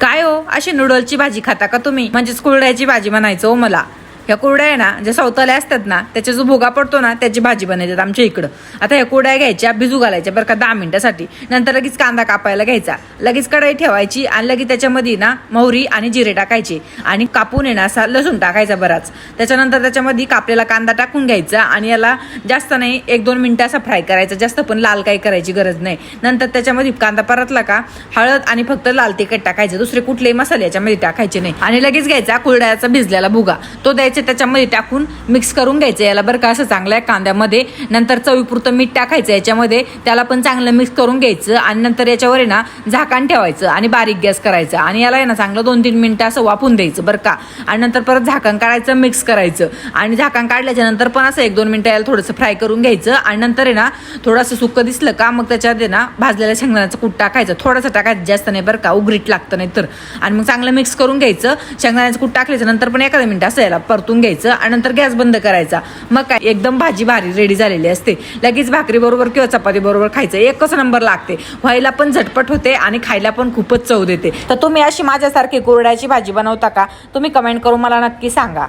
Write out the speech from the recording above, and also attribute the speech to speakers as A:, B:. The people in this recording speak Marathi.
A: काय हो? अशी नूडलची भाजी खाता का तुम्ही? म्हणजेच कुरड्याची भाजी म्हणायचो हो मला. ह्या कुरड्या आहे ना ज्या सवताल्या असतात ना त्याचा जो भोगा पडतो ना त्याची भाजी बनवतात आमच्या इकडं. आता ह्या कुरड्या घ्यायच्या भिजू घालायच्या बरं का दहा मिनिटासाठी. नंतर लगेच कांदा कापायला घ्यायचा. लगेच कढई ठेवायची आणि लगेच त्याच्यामध्ये ना मोहरी आणि जिरे टाकायचे. आणि कापून येणार असा लसूण टाकायचा बराच. त्याच्यानंतर त्याच्यामध्ये कापलेला कांदा टाकून घ्यायचा आणि याला जास्त नाही एक दोन मिनटं असा फ्राय करायचा. जास्त पण लाल काही करायची गरज नाही. नंतर त्याच्यामध्ये कांदा परतला का हळद आणि फक्त लाल तिखट टाकायचं. दुसरे कुठलेही मसाले याच्यामध्ये टाकायचे नाही. आणि लगेच घ्यायचा कुरड्याचा भिजलेला भुगा. तो द्यायचा त्याच्यामध्ये टाकून मिक्स करून घ्यायचं. याला बरं का असं चांगलं आहे कांद्यामध्ये नंतर चवीपुरतं मीठ टाकायचं. याच्यामध्ये त्याला पण चांगलं मिक्स करून घ्यायचं आणि नंतर याच्यावर आहे ना झाकण ठेवायचं आणि बारीक गॅस करायचं. आणि याला आहे ना चांगलं दोन तीन मिनटं असं वाफून द्यायचं बरं का. आणि नंतर परत झाकण काढायचं मिक्स करायचं. आणि झाकण काढल्याच्या नंतर पण असं एक दोन मिनटं याला थोडंसं फ्राय करून घ्यायचं. आणि नंतर आहे ना थोडंसं सुकं दिसलं का मग त्याच्यात आहे ना भाजलेल्या शेंगदाण्याचं कूट टाकायचं. थोडंसं टाकायचं जास्त नाही बरं का उघडीट लागतं नाही तर आणि मग चांगलं मिक्स करून घ्यायचं. शेंगदाण्याचं कूट टाकल्याच्या नंतर पण एखादं मिनटं असं याला परत परतून घ्यायचं आणि नंतर गॅस बंद करायचा. मग काय एकदम भाजी भारी रेडी झालेली असते. लगेच भाकरी बरोबर किंवा चपाती बरोबर खायचं. एकच नंबर लागते. व्हायला पण झटपट होते आणि खायला पण खूपच चव देते. तर तुम्ही अशी माझ्यासारखी कोरड्याची भाजी बनवता का? तुम्ही कमेंट करून मला नक्की सांगा.